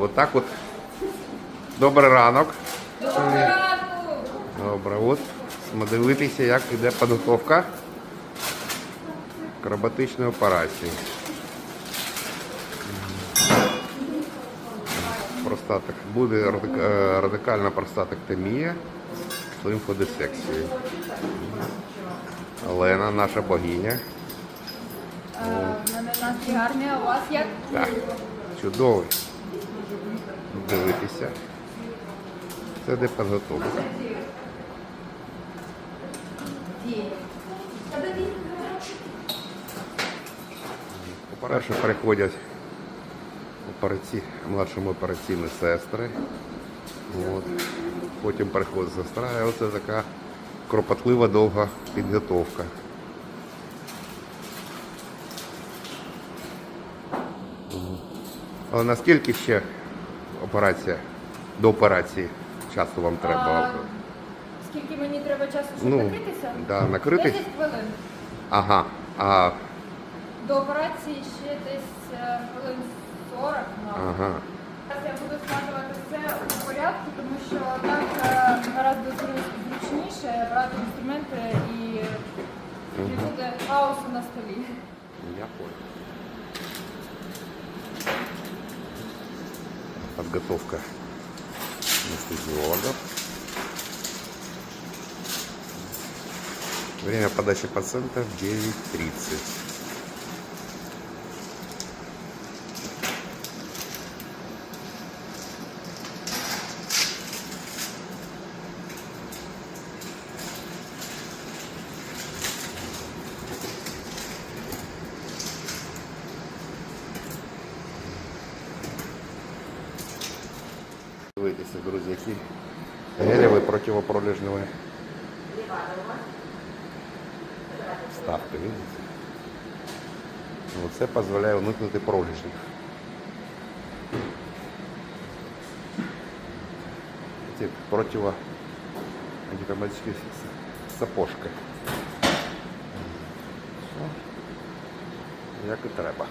от так от. Добрий ранок. Доброго ранку! Добре, от. Дивитися, як іде підготовка к роботичній операції. Простатик. Буде е, радикальна простатектомія з лимфодисекцією. Олена, наша богиня. А, в мене настрій гарний, а у вас як? Так, чудовий. Дивитися. Це де підготовка. По-перше, приходять операці... младшими операційні сестри. От. Потім приходить сестра, і оце така кропотлива довга підготовка. Але наскільки ще операція до операції часу вам треба? А, скільки мені треба часу, щоб Ну, накритися? да, накритись. 10 хвилин. Ага. А, До операції ще десь е, хвилин 40, мабуть. ага. Зараз я буду складувати все у порядку, тому що так е, гораздо зру- зручніше брати інструменти і не буде хаосу на столі. Я понял. Подготовка анестезиологов. Время подачи пациента 9.30. Дивитися, друзі, які гелеві противопролежневі ставки, видите? Ну, Це дозволяє уникнути пролежнів. Ці противо антитравматичні сапожки. Все. Як і треба.